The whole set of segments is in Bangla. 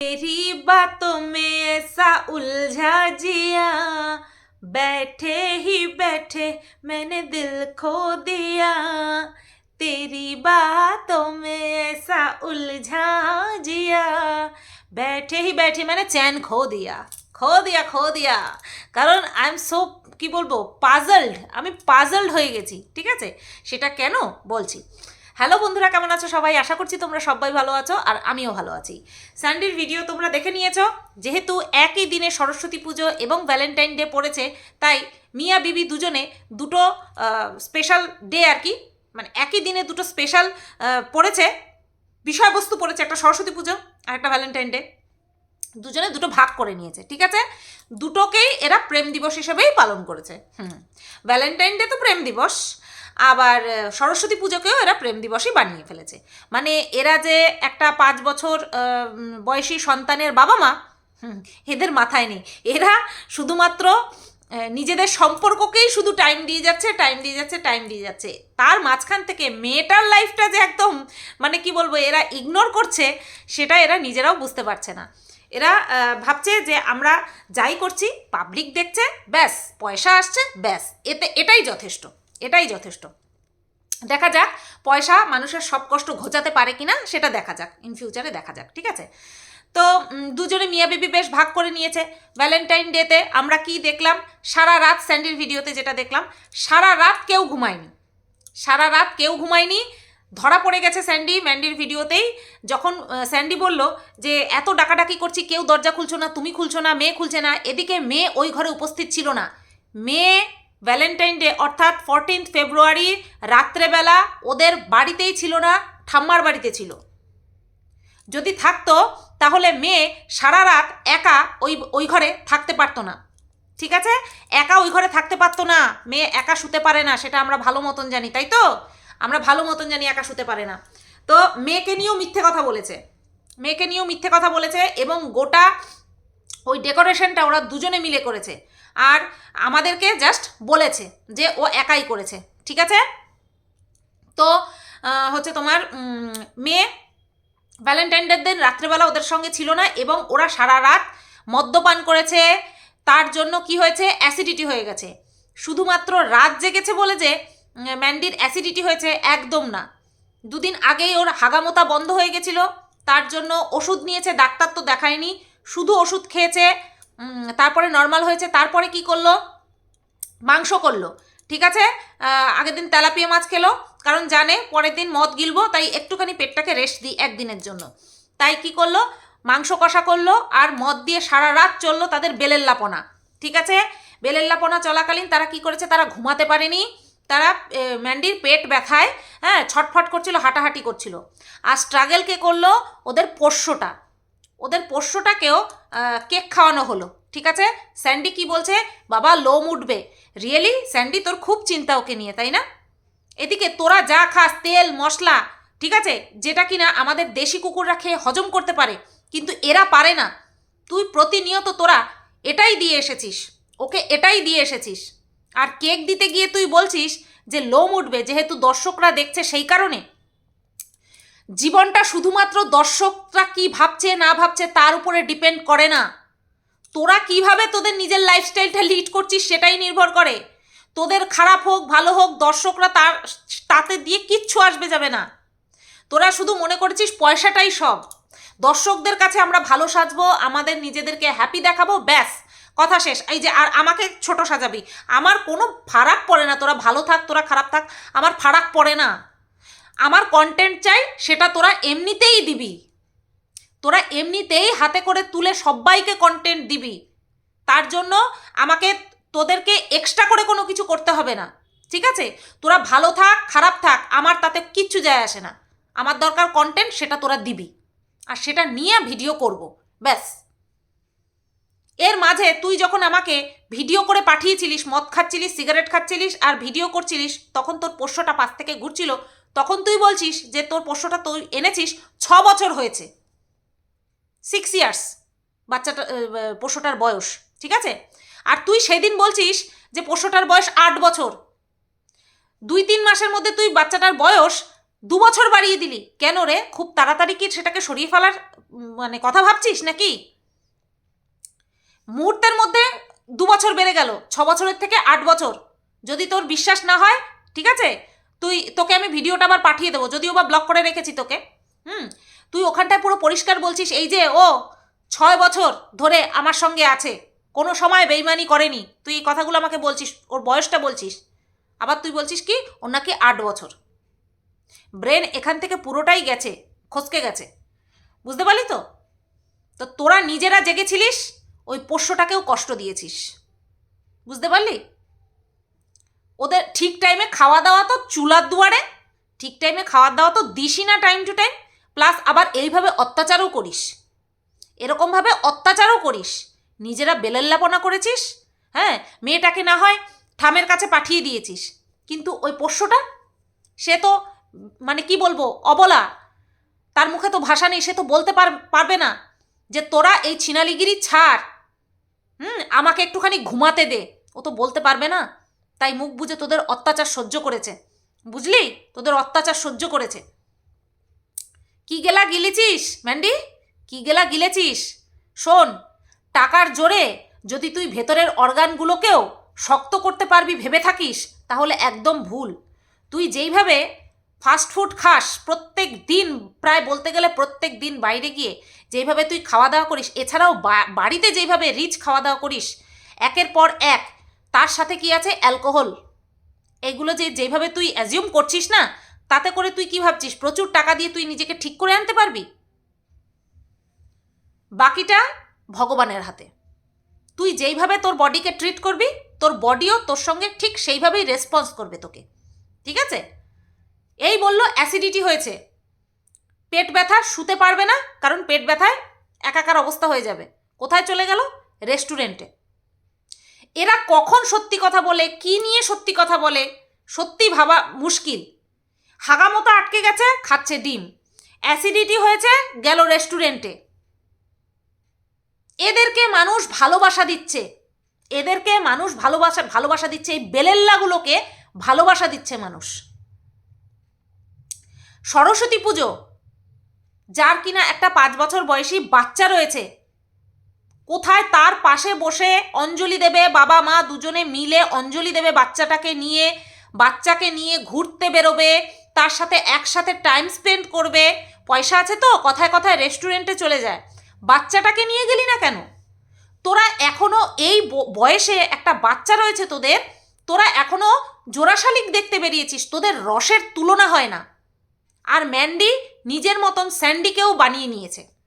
तेरी बातों में ऐसा उलझा जिया बैठे ही बैठे मैंने दिल खो दिया तेरी बातों में ऐसा उलझा जिया बैठे ही बैठे मैंने चैन खो दिया খো দিয়া খো দিয়া কারণ আই এম সো কি বলবো পাজলড আমি পাজলড হয়ে গেছি ঠিক আছে সেটা কেন বলছি হ্যালো বন্ধুরা, কেমন আছো সবাই? আশা করছি তোমরা সবাই ভালো আছো আর আমিও ভালো আছি। স্যান্ডির ভিডিও তোমরা দেখে নিয়েছো। যেহেতু একই দিনে সরস্বতী পুজো এবং ভ্যালেন্টাইন ডে পড়েছে, তাই মিয়া বিবি দুজনে দুটো স্পেশাল ডে আর কি মানে একই দিনে দুটো স্পেশাল পড়েছে। বিষয়বস্তু পড়েছে একটা সরস্বতী পুজো আর একটা ভ্যালেন্টাইন ডে দুজনে দুটো ভাগ করে নিয়েছে, ঠিক আছে? দুটোকেই এরা প্রেম দিবস হিসেবেই পালন করেছে। হুম। ভ্যালেন্টাইন ডে তো প্রেম দিবস আবার সরস্বতী পুজোকেও এরা প্রেম দিবসই বানিয়ে ফেলেছে। মানে এরা যে একটা পাঁচ বছর বয়সী সন্তানের বাবা মা এদের মাথায় নেই। এরা শুধুমাত্র নিজেদের সম্পর্ককেই শুধু টাইম দিয়ে যাচ্ছে টাইম দিয়ে যাচ্ছে টাইম দিয়ে যাচ্ছে। তার মাঝখান থেকে মেয়েটার লাইফটা যে একদম মানে কি বলব, এরা ইগনোর করছে, সেটা এরা নিজেরাও বুঝতে পারছে না। এরা ভাবছে যে আমরা যাই করছি পাবলিক দেখছে, ব্যাস, পয়সা আসছে, ব্যাস। এতে, এটাই যথেষ্ট। এটাই যথেষ্ট। দেখা যাক, পয়সা মানুষের সব কষ্ট ঘোচাতে পারে কিনা, সেটা দেখা যাক ইন ফিউচারে দেখা যাক, ঠিক আছে? তো দুজনে মিয়া বেবি বেশ ভাগ করে নিয়েছে। ভ্যালেন্টাইন ডেতে আমরা কি দেখলাম? সারা রাত স্যান্ডির ভিডিওতে যেটা দেখলাম, সারা রাত কেউ ঘুমায়নি। সারা রাত কেউ ঘুমায়নি। ধরা পড়ে গেছে স্যান্ডি, ম্যান্ডির ভিডিওতেই। যখন স্যান্ডি বলল যে, এত ডাকাডাকি করছি, কেউ দরজা খুলছো না, তুমি খুলছো না, মেয়ে খুলছে না, এদিকে মেয়ে ওই ঘরে উপস্থিত ছিল না। মেয়ে ভ্যালেন্টাইন ডে, অর্থাৎ ফোরটিন্থ ফেব্রুয়ারি রাত্রেবেলা ওদের বাড়িতেই ছিল না, ঠাম্মার বাড়িতে ছিল। যদি থাকতো, তাহলে মেয়ে সারা রাত একা ওই ওই ঘরে থাকতে পারতো না। ঠিক আছে? একা ওই ঘরে থাকতে পারতো না। মেয়ে একা শুতে পারে না, সেটা আমরা ভালো মতন জানি, তাই তো? আমরা ভালো মতন জানি একা শুতে পারে না। তো মেয়েকে নিয়েও মিথ্যে কথা বলেছে। মেয়েকে নিয়েও মিথ্যে কথা বলেছে এবং গোটা ওই ডেকোরেশনটা ওরা দুজনে মিলে করেছে। আর আমাদেরকে জাস্ট বলেছে যে ও একাই করেছে, ঠিক আছে? তো হচ্ছে তোমার মেয়ে ভ্যালেন্টাইন ডের দিন রাত্রেবেলা ওদের সঙ্গে ছিল না এবং ওরা সারা রাত মদ্যপান করেছে, তার জন্য কি হয়েছে? অ্যাসিডিটি হয়ে গেছে। শুধুমাত্র রাত জেগেছে বলে যে ম্যান্ডির অ্যাসিডিটি হয়েছে একদম না। দুদিন আগেই ওর হাগামোতা বন্ধ হয়ে গেছিল, তার জন্য ওষুধ নিয়েছে, ডাক্তার তো দেখায়নি, শুধু ওষুধ খেয়েছে তারপরে নর্মাল হয়েছে, তারপরে কি করল? মাংস করল, ঠিক আছে? আগের দিন তেলাপিয়া মাছ খেলো, কারণ জানে পরের দিন মদ গিলবো, তাই একটুখানি পেটটাকে রেস্ট দিই একদিনের জন্য। তাই কি করল? মাংস কষা করল, আর মদ দিয়ে সারা রাত চলল তাদের বেলের লাপনা, ঠিক আছে? বেলের লাপনা চলাকালীন তারা কি করেছে? তারা ঘুমাতে পারেনি, তারা ম্যান্ডির পেট ব্যথায় হ্যাঁ ছটফট করছিল, হাঁটাহাঁটি করছিল। আর স্ট্রাগেল কে করল? ওদের পোষ্যটা ওদের পোষ্যটাকেও কেক খাওয়ানো হলো। ঠিক আছে? স্যান্ডি কি বলছে? বাবা, লোম উঠবে। রিয়েলি, স্যান্ডি, তোর খুব চিন্তা ওকে নিয়ে, তাই না? এদিকে তোরা যা খাস, তেল, মশলা, ঠিক আছে? যেটা কিনা আমাদের দেশি কুকুররা খেয়ে হজম করতে পারে, কিন্তু এরা পারে না। তুই প্রতিনিয়ত তোরা এটাই দিয়ে এসেছিস, ওকে এটাই দিয়ে এসেছিস। আর কেক দিতে গিয়ে তুই বলছিস যে লোম উঠবে, যেহেতু দর্শকরা দেখছে সেই কারণে। জীবনটা শুধুমাত্র দর্শকরা কি ভাবছে, না ভাবছে, তার উপরে ডিপেন্ড করে না। তোরা কীভাবে তোদের নিজের লাইফস্টাইলটা লিড করছিস, সেটাই নির্ভর করে। তোদের খারাপ হোক, ভালো হোক, দর্শকরা তার, তাতে দিয়ে কিচ্ছু আসবে যাবে না। তোরা শুধু মনে করেছিস পয়সাটাই সব। দর্শকদের কাছে আমরা ভালো সাজবো, আমাদের নিজেদেরকে হ্যাপি দেখাবো, ব্যাস। কথা শেষ। এই যে, আর আমাকে ছোট সাজাবি। আমার কোনো ফারাক পড়ে না। তোরা ভালো থাক, তোরা খারাপ থাক, আমার ফারাক পড়ে না। আমার কন্টেন্ট চাই, সেটা তোরা এমনিতেই দিবি। তোরা এমনিতেই হাতে করে তুলে সবাইকে কন্টেন্ট দিবি। তার জন্য আমাকে, তোদেরকে এক্সট্রা করে কোনো কিছু করতে হবে না। ঠিক আছে? তোরা ভালো থাক, খারাপ থাক, আমার তাতে কিচ্ছু যায় আসে না। আমার দরকার কন্টেন্ট সেটা তোরা দিবি। আর সেটা নিয়ে ভিডিও করব। ব্যাস। এর মাঝে তুই যখন আমাকে ভিডিও করে পাঠিয়েছিলিস, মদ খাচ্ছিলিস সিগারেট খাচ্ছিলিস, আর ভিডিও করছিলিস, তখন তোর পোষ্যটা পাশ থেকে ঘুরছিল তখন তুই বলছিস যে তোর পোষ্যটা তুই এনেছিস ছ বছর হয়েছে। সিক্স ইয়ার্স বাচ্চাটা পোষ্যটার বয়স, ঠিক আছে? আর তুই সেদিন বলছিস যে পোষ্যটার বয়স আট বছর। দুই তিন মাসের মধ্যে তুই বাচ্চাটার বয়স দু বছর বাড়িয়ে দিলি। কেন রে? খুব তাড়াতাড়ি কি সেটাকে সরিয়ে ফেলার মানে কথা ভাবছিস নাকি? মুহূর্তের মধ্যে দু বছর বেড়ে গেল, ছ বছরের থেকে আট বছর। যদি তোর বিশ্বাস না হয়, ঠিক আছে? তুই, তোকে আমি ভিডিওটা আবার পাঠিয়ে দেবো, যদিও বা ব্লক করে রেখেছি তোকে। হুম? তুই ওখানটায় পুরো পরিষ্কার বলছিস, এই যে, ও, ছয় বছর ধরে আমার সঙ্গে আছে, কোনো সময় বেইমানি করেনি। তুই এই কথাগুলো আমাকে বলছিস, ওর বয়সটা বলছিস। আবার তুই বলছিস কি, ওর নাকি আট বছর। ব্রেন এখান থেকে পুরোটাই গেছে, খসকে গেছে। বুঝতে পারলি তো? তো তোরা নিজেরা জেগেছিলিস, ওই পোষ্যটাকেও কষ্ট দিয়েছিস। বুঝতে পারলি? ওদের ঠিক টাইমে খাওয়া দাওয়া তো চুলার দুয়ারে, ঠিক টাইমে খাওয়া দাওয়া তো দিসই না টাইম টু টাইম প্লাস আবার এইভাবে অত্যাচারও করিস। এরকমভাবে অত্যাচারও করিস। নিজেরা বেলেল্লাপনা করেছিস হ্যাঁ? মেয়েটাকে না হয় থামের কাছে পাঠিয়ে দিয়েছিস। কিন্তু ওই পোষ্যটা, সে তো মানে কি বলব, অবলা। তার মুখে তো ভাষা নেই, সে তো বলতে পার- পারবে না যে তোরা এই ছিনালিগিরি ছাড়। হুম? আমাকে একটুখানি ঘুমাতে দে। ও তো বলতে পারবে না। তাই মুখ বুঝে তোদের অত্যাচার সহ্য করেছে। বুঝলি? তোদের অত্যাচার সহ্য করেছে। কি গেলা গিলেছিস, ম্যান্ডি? কি গেলা গিলেছিস? শোন, টাকার জোরে যদি তুই ভেতরের অর্গানগুলোকেও শক্ত করতে পারবি, ভেবে থাকিস, তাহলে একদম ভুল। তুই যেইভাবে ফাস্টফুড খাস, প্রত্যেক দিন, প্রায় বলতে গেলে প্রত্যেক দিন বাইরে গিয়ে যেইভাবে তুই খাওয়া দাওয়া করিস, এছাড়াও বাড়িতে যেইভাবে রিচ খাওয়া দাওয়া করিস, একের পর এক তার সাথে কি আছে? অ্যালকোহল। এগুলো যে যেভাবে তুই অ্যাজিউম করছিস না, তাতে করে তুই কি ভাবছিস? প্রচুর টাকা দিয়ে তুই নিজেকে ঠিক করে আনতে পারবি? বাকিটা ভগবানের হাতে। তুই যেইভাবে তোর বডিকে ট্রিট করবি, তোর বডিও তোর সঙ্গে ঠিক সেইভাবেই রেসপন্স করবে তোকে। ঠিক আছে? এই বলল অ্যাসিডিটি হয়েছে। পেট ব্যথা শুতে পারবে না, কারণ পেট ব্যথায় একাকার অবস্থা হয়ে যাবে। কোথায় চলে গেল? রেস্টুরেন্টে এরা কখন সত্যি কথা বলে? কি নিয়ে সত্যি কথা বলে? সত্যি ভাবা মুশকিল। হাগামতো আটকে গেছে, খাচ্ছে ডিম। অ্যাসিডিটি হয়েছে, গেল রেস্টুরেন্টে। এদেরকে মানুষ ভালোবাসা দিচ্ছে। এদেরকে মানুষ ভালোবাসা ভালোবাসা দিচ্ছে। এই বেলেল্লাগুলোকে ভালোবাসা দিচ্ছে মানুষ। সরস্বতী পুজো, যার কিনা একটা পাঁচ বছর বয়সী বাচ্চা রয়েছে। কোথায় তার পাশে বসে অঞ্জলি দেবে বাবা মা দুজনে মিলে অঞ্জলি দেবে বাচ্চাটাকে নিয়ে, বাচ্চাকে নিয়ে ঘুরতে বেরোবে, তার সাথে একসাথে টাইম স্পেন্ড করবে। পয়সা আছে তো, কথায় কথায় রেস্টুরেন্টে চলে যায়। বাচ্চাটাকে নিয়ে গেলি না কেন? তোরা এখনও এই বয়সে একটা বাচ্চা রয়েছে তোদের, তোরা এখনও জোড়াশালিক দেখতে বেরিয়েছিস, তোদের রসের তুলনা হয় না। আর ম্যান্ডি নিজের মতন স্যান্ডিকেও বানিয়ে নিয়েছে।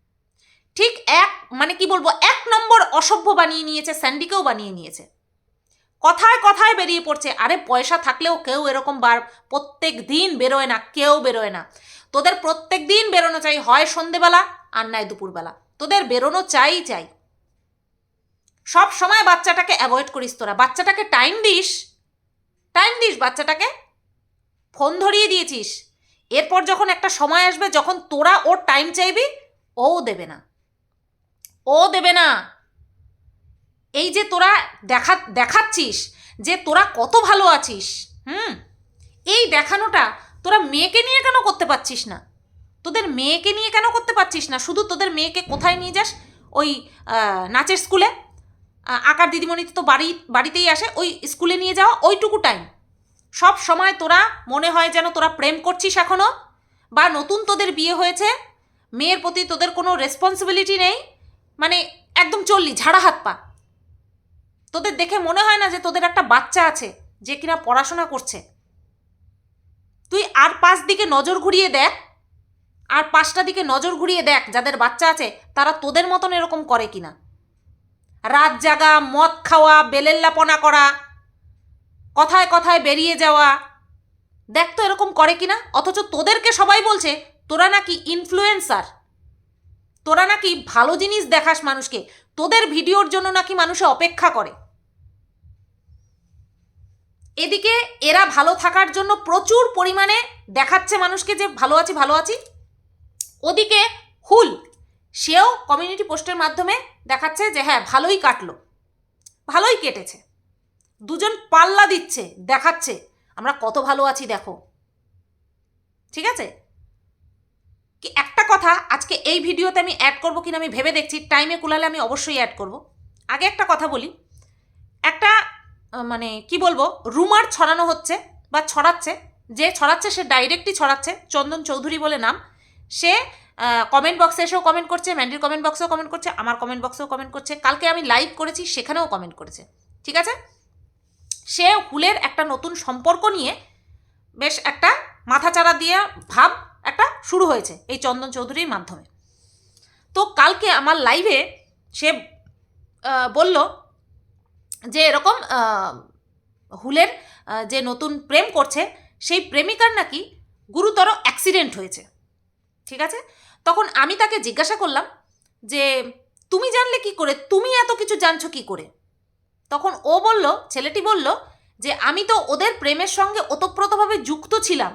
ঠিক এক মানে কি বলব, এক নম্বর অসভ্য বানিয়ে নিয়েছে, স্যান্ডিকেও বানিয়ে নিয়েছে। কথায় কথায় বেরিয়ে পড়ছে, আরে পয়সা থাকলেও কেউ এরকম বার, প্রত্যেক দিন বেরোয় না, কেউ বেরোয় না। তোদের প্রত্যেক দিন বেরোনো চাই, হয় সন্ধেবেলা, আর নয় দুপুরবেলা। তোদের বেরোনো চাই চাই। সব সময় বাচ্চাটাকে অ্যাভয়েড করিস তোরা। বাচ্চাটাকে টাইম দিস টাইম দিস বাচ্চাটাকে। ফোন ধরিয়ে দিয়েছিস। এরপর যখন একটা সময় আসবে, যখন তোরা ওর টাইম চাইবি, ও দেবে না। ও দেবে না। এই যে তোরা দেখা, দেখাচ্ছিস যে তোরা কত ভালো আছিস, হুম? এই দেখানোটা তোরা মেয়েকে নিয়ে কেন করতে পারছিস না? তোদের মেয়েকে নিয়ে কেন করতে পারছিস না? শুধু তোদের মেয়েকে কোথায় নিয়ে যাস? ওই নাচের স্কুলে? আঁকার দিদিমণি তো বাড়ি, বাড়িতেই আসে, ওই স্কুলে নিয়ে যাওয়া ওইটুকু টাইম সব সময় তোরা মনে হয় যেন তোরা প্রেম করছিস এখনও বা নতুন তোদের বিয়ে হয়েছে, মেয়ের প্রতি তোদের কোনো রেসপন্সিবিলিটি নেই মানে একদম চললি, ঝাড়া হাত পা। তোদের দেখে মনে হয় না যে তোদের একটা বাচ্চা আছে যে কিনা পড়াশোনা করছে? তুই আর পাঁচ দিকে নজর ঘুরিয়ে দেখ, আর পাঁচটা দিকে নজর ঘুরিয়ে দেখ যাদের বাচ্চা আছে, তারা তোদের মতন এরকম করে কিনা। রাত জাগা, মদ খাওয়া বেলেল্লাপনা করা, কথায় কথায় বেরিয়ে যাওয়া, দেখ তো এরকম করে কিনা? অথচ তোদেরকে সবাই বলছে, তোরা নাকি ইনফ্লুয়েন্সার তোরা নাকি ভালো জিনিস দেখাস মানুষকে, তোদের ভিডিওর জন্য নাকি মানুষে অপেক্ষা করে। এদিকে এরা ভালো থাকার জন্য প্রচুর পরিমাণে দেখাচ্ছে মানুষকে যে ভালো আছি ভালো আছি। ওদিকে হুল, সেও কমিউনিটি পোস্টের মাধ্যমে দেখাচ্ছে যে হ্যাঁ ভালোই কাটলো, ভালোই কেটেছে। দুজন পাল্লা দিচ্ছে, দেখাচ্ছে, আমরা কত ভালো আছি, দেখো। ঠিক আছে? কথা, আজকে এই ভিডিওতে আমি অ্যাড করব কিনা আমি ভেবে দেখছি টাইমে কুলালে আমি অবশ্যই অ্যাড করব। আগে একটা কথা বলি, একটা মানে কি বলব রুমার ছড়ানো হচ্ছে বা ছড়াচ্ছে, যে ছড়াচ্ছে সে ডাইরেক্টই ছড়াচ্ছে, চন্দন চৌধুরী বলে নাম। সে কমেন্ট বক্সে এসেও কমেন্ট করছে ম্যান্ডির কমেন্ট বক্সেও কমেন্ট করছে, আমার কমেন্ট বক্সেও কমেন্ট করছে। কালকে আমি লাইভ করেছি, সেখানেও কমেন্ট করেছে। ঠিক আছে? সে হুলের একটা নতুন সম্পর্ক নিয়ে বেশ একটা মাথাচাড়া দিয়ে ভাব একটা শুরু হয়েছে এই চন্দন চৌধুরীর মাধ্যমে। তো কালকে আমার লাইভে সে বলল যে এরকম হুলের যে নতুন প্রেম করছে, সেই প্রেমিকার নাকি গুরুতর অ্যাক্সিডেন্ট হয়েছে। ঠিক আছে? তখন আমি তাকে জিজ্ঞাসা করলাম যে, তুমি জানলে কি করে? তুমি এত কিছু জানছো কি করে? তখন ও বলল, ছেলেটি বলল যে, আমি তো ওদের প্রেমের সঙ্গে ওতপ্রোতভাবে যুক্ত ছিলাম।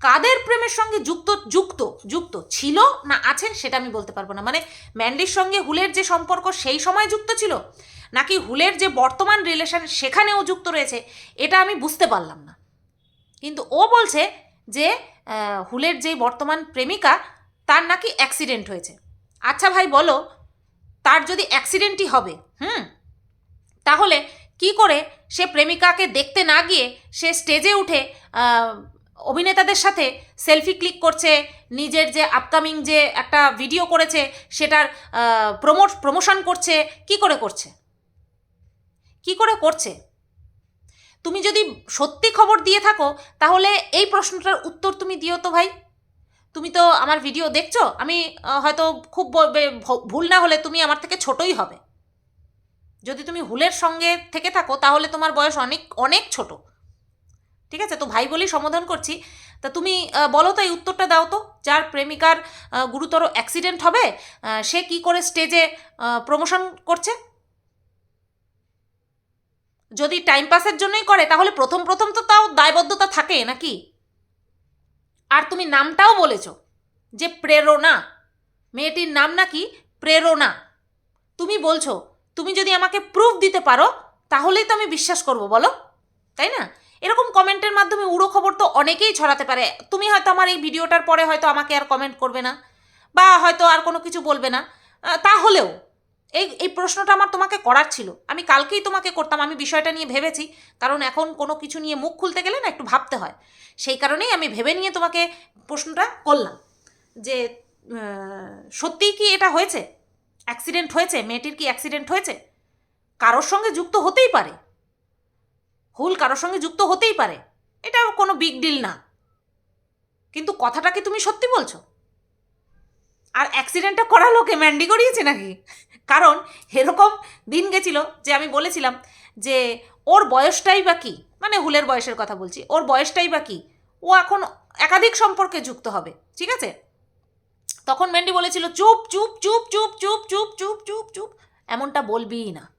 কাদের প্রেমের সঙ্গে যুক্ত যুক্ত যুক্ত ছিল না আছেন সেটা আমি বলতে পারব না। মানে ম্যান্ডির সঙ্গে হুলের যে সম্পর্ক সেই সময় যুক্ত ছিল, নাকি হুলের যে বর্তমান রিলেশন সেখানেও যুক্ত রয়েছে, এটা আমি বুঝতে পারলাম না। কিন্তু ও বলছে যে হুলের যে বর্তমান প্রেমিকা, তার নাকি অ্যাক্সিডেন্ট হয়েছে। আচ্ছা ভাই, বলো, তার যদি অ্যাক্সিডেন্টই হবে, হুম, তাহলে কি করে সে প্রেমিকাকে দেখতে না গিয়ে সে স্টেজে উঠে অভিনেতাদের সাথে সেলফি ক্লিক করছে, নিজের যে আপকামিং যে একটা ভিডিও করেছে, সেটার প্রমোট প্রমোশন করছে, কি করে করছে? কি করে করছে? তুমি যদি সত্যি খবর দিয়ে থাকো, তাহলে এই প্রশ্নটার উত্তর তুমি দিও তো ভাই। তুমি তো আমার ভিডিও দেখছ, আমি হয়তো খুব ভুল না হলে তুমি আমার থেকে ছোটই হবে। যদি তুমি হুলের সঙ্গে থেকে থাকো, তাহলে তোমার বয়স অনেক অনেক ছোট। ঠিক আছে? তো ভাই বলেই সমাধান করছি। তা তুমি বলো তো এই উত্তরটা দাও তো। যার প্রেমিকার গুরুতর অ্যাক্সিডেন্ট হবে সে কি করে স্টেজে প্রমোশন করছে? যদি টাইম পাসের জন্যই করে, তাহলে প্রথম প্রথম তো তাও দায়বদ্ধতা থাকে নাকি? আর তুমি নামটাও বলেছ যে প্রেরণা। মেয়েটির নাম নাকি প্রেরণা। তুমি বলছো, তুমি যদি আমাকে প্রুফ দিতে পারো, তাহলেই তো আমি বিশ্বাস করব, বলো। তাই না? এরকম কমেন্টের মাধ্যমে উড়ো খবর তো অনেকেই ছড়াতে পারে। তুমি হয়তো আমার এই ভিডিওটার পরে হয়তো আমাকে আর কমেন্ট করবে না, বা হয়তো আর কোনো কিছু বলবে না। তাহলেও এই এই প্রশ্নটা আমার তোমাকে করার ছিল। আমি কালকেই তোমাকে করতাম, আমি বিষয়টা নিয়ে ভেবেছি, কারণ এখন কোনো কিছু নিয়ে মুখ খুলতে গেলে না একটু ভাবতে হয়। সেই কারণেই আমি ভেবে নিয়ে তোমাকে প্রশ্নটা করলাম যে সত্যিই কি এটা হয়েছে? অ্যাক্সিডেন্ট হয়েছে? মেয়েটির কি অ্যাক্সিডেন্ট হয়েছে? কারোর সঙ্গে যুক্ত হতেই পারে? হুল কারোর সঙ্গে যুক্ত হতেই পারে। এটা কোনো বিগ ডিল না। কিন্তু কথাটা কি তুমি সত্যি বলছো? আর অ্যাক্সিডেন্টটা করা লোকে ম্যান্ডি করিয়েছে নাকি? কারণ এরকম দিন গেছিল যে আমি বলেছিলাম যে ওর বয়সটাই বা কি মানে হুলের বয়সের কথা বলছি, ওর বয়সটাই বা কি, ও এখন একাধিক সম্পর্কে যুক্ত হবে, ঠিক আছে? তখন ম্যান্ডি বলেছিল, চুপ চুপ চুপ চুপ চুপ চুপ চুপ চুপ চুপ, এমনটা বলবিই না।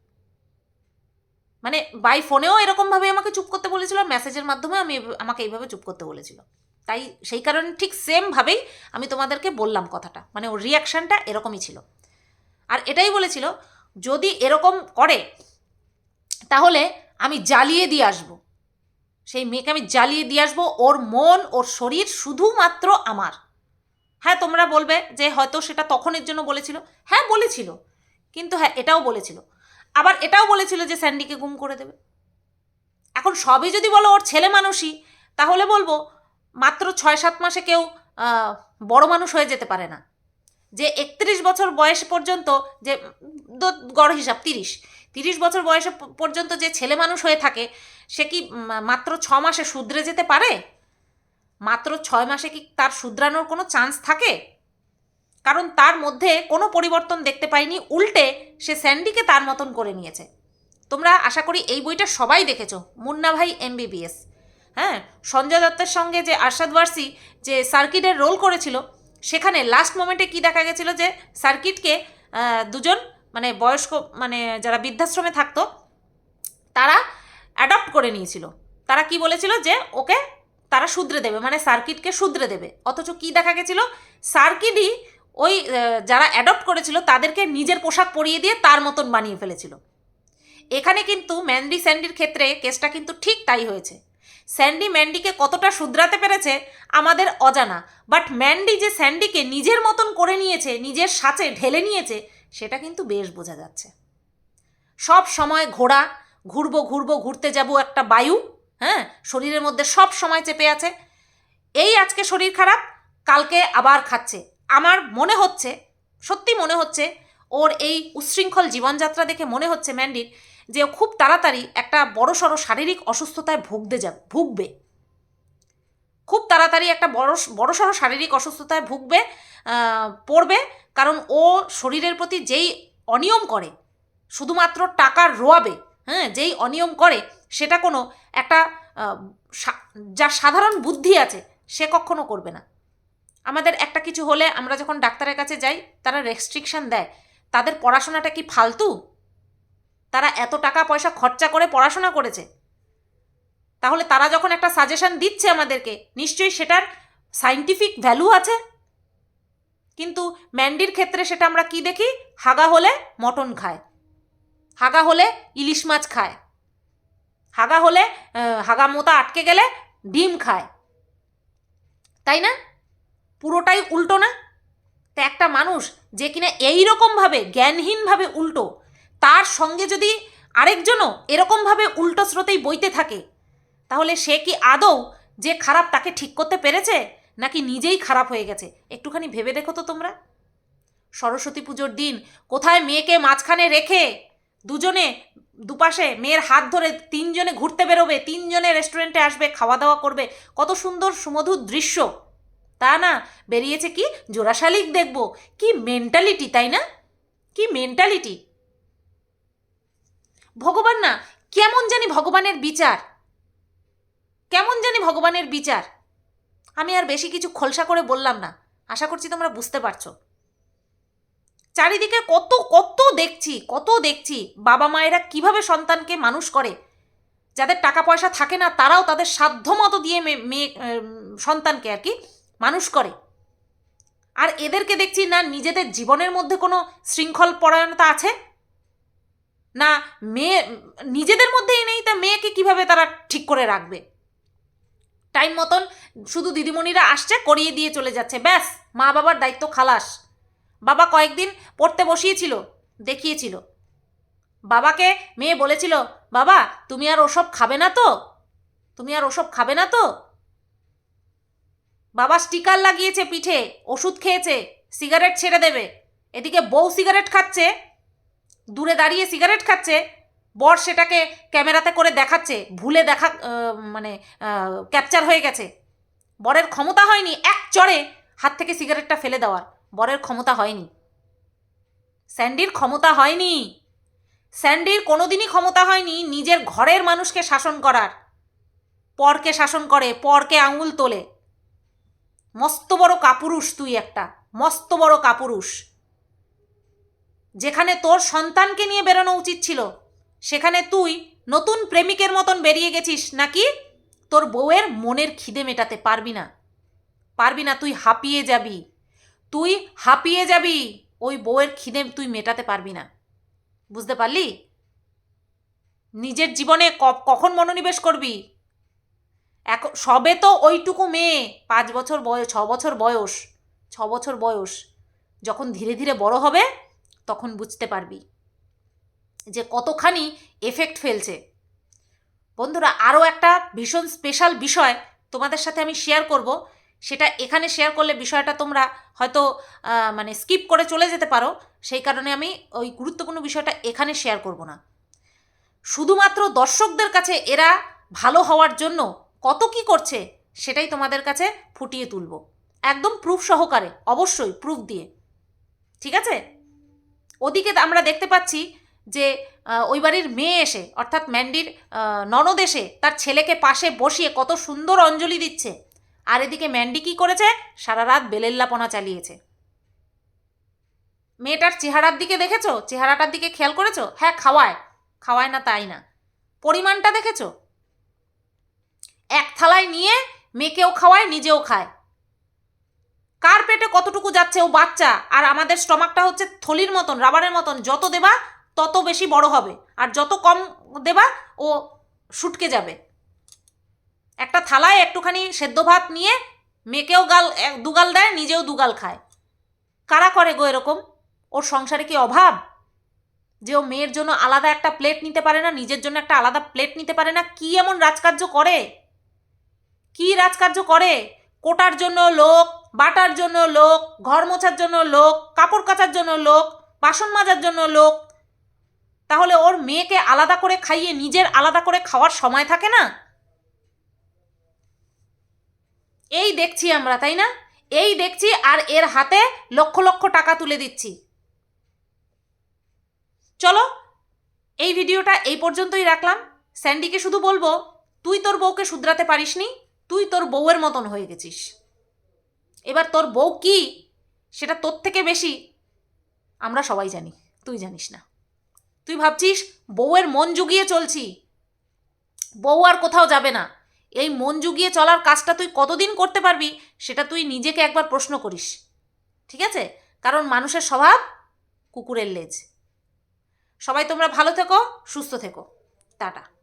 মানে বাই ফোনেও এরকমভাবে আমাকে চুপ করতে বলেছিল মেসেজের মাধ্যমে আমি আমাকে এইভাবে চুপ করতে বলেছিল। তাই সেই কারণে ঠিক সেমভাবেই আমি তোমাদেরকে বললাম কথাটা। মানে ওর রিয়াকশানটা এরকমই ছিল। আর এটাই বলেছিল, যদি এরকম করে, তাহলে আমি জ্বালিয়ে দিয়ে আসব। সেই মেয়েকে আমি জ্বালিয়ে দিয়ে আসব, ওর মন, ওর শরীর শুধুমাত্র আমার। হ্যাঁ তোমরা বলবে যে হয়তো সেটা তখনের জন্য বলেছিল। হ্যাঁ বলেছিল। কিন্তু হ্যাঁ এটাও বলেছিল। আবার এটাও বলেছিল যে স্যান্ডিকে গুম করে দেবে। এখন সবই যদি বলো ওর ছেলে মানুষই, তাহলে বলব মাত্র ছয় সাত মাসে কেউ বড় মানুষ হয়ে যেতে পারে না। যে একত্রিশ বছর বয়স পর্যন্ত যে গড় হিসাব তিরিশ তিরিশ বছর বয়সে পর্যন্ত যে ছেলে মানুষ হয়ে থাকে, সে কি মাত্র ছ মাসে শুধরে যেতে পারে? মাত্র ছয় মাসে কি তার শুধরানোর কোনো চান্স থাকে? কারণ তার মধ্যে কোনো পরিবর্তন দেখতে পাইনি, উল্টে সে স্যান্ডিকে তার মতন করে নিয়েছে। তোমরা আশা করি এই বইটা সবাই দেখেছ, মুন্না ভাই এমবিবিএস। হ্যাঁ সঞ্জয় দত্তের সঙ্গে যে আরশাদ ওয়ারসি যে সার্কিটের রোল করেছিল, সেখানে লাস্ট মোমেন্টে কি দেখা গেছিল যে সার্কিটকে দুজন মানে বয়স্ক মানে যারা বৃদ্ধাশ্রমে থাকতো, তারা অ্যাডপ্ট করে নিয়েছিল। তারা কি বলেছিল যে ওকে তারা শুধরে দেবে মানে সার্কিটকে শুধরে দেবে। অথচ কি দেখা গেছিল? সার্কিটই ওই যারা অ্যাডপ্ট করেছিল তাদেরকে নিজের পোশাক পরিয়ে দিয়ে তার মতন বানিয়ে ফেলেছিল। এখানে কিন্তু ম্যান্ডি স্যান্ডির ক্ষেত্রে কেসটা কিন্তু ঠিক তাই হয়েছে। স্যান্ডি ম্যান্ডিকে কতটা শুধরাতে পেরেছে আমাদের অজানা বাট ম্যান্ডি যে স্যান্ডিকে নিজের মতন করে নিয়েছে, নিজের সাথে ঢেলে নিয়েছে, সেটা কিন্তু বেশ বোঝা যাচ্ছে। সব সময় ঘোড়া, ঘুরবো ঘুরবো, ঘুরতে যাব একটা বায়ু হ্যাঁ শরীরের মধ্যে সব সময় চেপে আছে। এই আজকে শরীর খারাপ, কালকে আবার খাচ্ছে। আমার মনে হচ্ছে, সত্যি মনে হচ্ছে, ওর এই উচ্ছৃঙ্খল জীবনযাত্রা দেখে মনে হচ্ছে ম্যান্ডির যে খুব তাড়াতাড়ি একটা বড় সড়ো শারীরিক অসুস্থতায় ভুগতে যাবে ভুগবে। খুব তাড়াতাড়ি একটা বড় বড় সড়ো শারীরিক অসুস্থতায় ভুগবে পড়বে, কারণ ও শরীরের প্রতি যেই অনিয়ম করে, শুধুমাত্র টাকার রোয়াবে হ্যাঁ যেই অনিয়ম করে, সেটা কোনো একটা যার সাধারণ বুদ্ধি আছে, সে কখনো করবে না। আমাদের একটা কিছু হলে আমরা যখন ডাক্তারের কাছে যাই, তারা রেস্ট্রিকশান দেয়। তাদের পড়াশোনাটা কি ফালতু? তারা এত টাকা পয়সা খরচা করে পড়াশোনা করেছে। তাহলে তারা যখন একটা সাজেশন দিচ্ছে আমাদেরকে, নিশ্চয়ই সেটার সাইন্টিফিক ভ্যালু আছে। কিন্তু ম্যান্ডির ক্ষেত্রে সেটা আমরা কি দেখি? হাগা হলে মটন খায়। হাগা হলে ইলিশ মাছ খায়। হাগা হলে হাগা মোতা আটকে গেলে ডিম খায়। তাই না? পুরোটাই উল্টো না? তা একটা মানুষ যে কিনা এই রকমভাবে জ্ঞানহীনভাবে উল্টো, তার সঙ্গে যদি আরেকজনও এরকমভাবে উল্টো স্রোতেই বইতে থাকে, তাহলে সে কি আদৌ যে খারাপ তাকে ঠিক করতে পেরেছে, নাকি নিজেই খারাপ হয়ে গেছে? একটুখানি ভেবে দেখো তো তোমরা। সরস্বতী পুজোর দিন কোথায় মেয়েকে মাঝখানে রেখে দুজনে দুপাশে মেয়ের হাত ধরে তিনজনে ঘুরতে বেরোবে, তিনজনে রেস্টুরেন্টে আসবে, খাওয়া দাওয়া করবে, কত সুন্দর সুমধুর দৃশ্য। তা না, বেরিয়েছে কি? জোড়া শালিক দেখব। কি মেন্টালিটি তাই না? কি মেন্টালিটি ভগবান না, কেমন জানি ভগবানের বিচার। কেমন জানি ভগবানের বিচার। আমি আর বেশি কিছু খোলসা করে বললাম না। আশা করছি তোমরা বুঝতে পারছ। চারিদিকে কত কত দেখছি কত দেখছি, বাবা মায়েরা কীভাবে সন্তানকে মানুষ করে। যাদের টাকা পয়সা থাকে না, তারাও তাদের সাধ্য মতো দিয়ে মেয়ে সন্তানকে আর কি মানুষ করে। আর এদেরকে দেখছি না নিজেদের জীবনের মধ্যে কোনো শৃঙ্খল পরায়ণতা আছে? না মেয়ে, নিজেদের মধ্যেই নেই তা মেয়েকে কীভাবে তারা ঠিক করে রাখবে? টাইম মতন শুধু দিদিমণিরা আসছে, করিয়ে দিয়ে চলে যাচ্ছে। ব্যাস মা বাবার দায়িত্ব খালাস। বাবা কয়েকদিন পড়তে বসিয়েছিল, দেখিয়েছিল। বাবাকে মেয়ে বলেছিল, বাবা, তুমি আর ওসব খাবে না তো? তুমি আর ওসব খাবে না তো? বাবা স্টিকার লাগিয়েছে পিঠে, ওষুধ খেয়েছে, সিগারেট ছেড়ে দেবে। এদিকে বউ সিগারেট খাচ্ছে, দূরে দাঁড়িয়ে সিগারেট খাচ্ছে, বর সেটাকে ক্যামেরাতে করে দেখাচ্ছে, ভুলে দেখা মানে ক্যাপচার হয়ে গেছে। বরের ক্ষমতা হয়নি এক চড়ে হাত থেকে সিগারেটটা ফেলে দেওয়ার। বরের ক্ষমতা হয়নি। স্যান্ডির ক্ষমতা হয়নি। স্যান্ডির কোনোদিনই ক্ষমতা হয়নি নিজের ঘরের মানুষকে শাসন করার। পরকে শাসন করে, পরকে আঙুল তোলে। মস্ত বড় কাপুরুষ তুই একটা, মস্ত বড় কাপুরুষ। যেখানে তোর সন্তানকে নিয়ে বেরোনো উচিত ছিল, সেখানে তুই নতুন প্রেমিকের মতন বেরিয়ে গেছিস নাকি তোর বউয়ের মনের খিদে মেটাতে পারবি না। পারবি না, তুই হাঁপিয়ে যাবি। তুই হাঁপিয়ে যাবি, ওই বউয়ের খিদে তুই মেটাতে পারবি না। বুঝতে পারলি? নিজের জীবনে কখন মনোনিবেশ করবি? এখন সবে তো ওইটুকু মেয়ে, পাঁচ বছর বয়স, ছ বছর বয়স, ছ বছর বয়স। যখন ধীরে ধীরে বড় হবে, তখন বুঝতে পারবি যে কতখানি এফেক্ট ফেলছে। বন্ধুরা, আরও একটা ভীষণ স্পেশাল বিষয় তোমাদের সাথে আমি শেয়ার করব। সেটা এখানে শেয়ার করলে বিষয়টা তোমরা হয়তো মানে স্কিপ করে চলে যেতে পারো। সেই কারণে আমি ওই গুরুত্বপূর্ণ বিষয়টা এখানে শেয়ার করব না। শুধুমাত্র দর্শকদের কাছে এরা ভালো হওয়ার জন্য কত কি করছে সেটাই তোমাদের কাছে ফুটিয়ে তুলব। একদম প্রুফ সহকারে, অবশ্যই প্রুফ দিয়ে। ঠিক আছে? ওদিকে আমরা দেখতে পাচ্ছি যে ওই বাড়ির মেয়ে এসে, অর্থাৎ ম্যান্ডির ননদ এসে তার ছেলেকে পাশে বসিয়ে কত সুন্দর অঞ্জলি দিচ্ছে। আর এদিকে ম্যান্ডি কি করেছে? সারা রাত বেলেল্লাপনা চালিয়েছে। মেয়েটার চেহারার দিকে দেখেছ? চেহারাটার দিকে খেয়াল করেছ? হ্যাঁ খাওয়ায়। খাওয়ায় না, তাই না। পরিমাণটা দেখেছ? এক থালায় নিয়ে মেয়েকেও খাওয়ায়, নিজেও খায়। কার পেটে কতটুকু যাচ্ছে ও বাচ্চা? আর আমাদের স্টমাকটা হচ্ছে থলির মতন, রাবারের মতন। যত দেবা, তত বেশি বড় হবে। আর যত কম দেবা, ও শুটকে যাবে। একটা থালায় একটুখানি সেদ্ধ ভাত নিয়ে মেয়েকেও গাল দুগাল দেয়, নিজেও দুগাল খায়। কারা করে গো এরকম? ওর সংসারে কি অভাব? যে ও মেয়ের জন্য আলাদা একটা প্লেট নিতে পারে না, নিজের জন্য একটা আলাদা প্লেট নিতে পারে না, কি এমন রাজকার্য করে? কি রাজকার্য করে? কোটার জন্য লোক, বাটার জন্য লোক, ঘর মোছার জন্য লোক, কাপড় কাচার জন্য লোক, বাসন মাজার জন্য লোক। তাহলে ওর মেয়েকে আলাদা করে খাইয়ে নিজের আলাদা করে খাওয়ার সময় থাকে না? এই দেখছি আমরা, তাই না? এই দেখছি আর এর হাতে লক্ষ লক্ষ টাকা তুলে দিচ্ছি। চলো, এই ভিডিওটা এই পর্যন্তই রাখলাম। স্যান্ডিকে শুধু বলব, তুই তোর বউকে শুধরাতে পারিসনি। তুই তোর বউয়ের মতন হয়ে গেছিস। এবার তোর বউ কি? সেটা তোর থেকে বেশি আমরা সবাই জানি, তুই জানিস না। তুই ভাবছিস বউয়ের মন জুগিয়ে চলছি। বউ আর কোথাও যাবে না। এই মন জুগিয়ে চলার কাজটা তুই কতদিন করতে পারবি সেটা তুই নিজেকে একবার প্রশ্ন করিস। ঠিক আছে? কারণ মানুষের স্বভাব কুকুরের লেজ। সবাই তোমরা ভালো থেকো, সুস্থ থেকো। টাটা।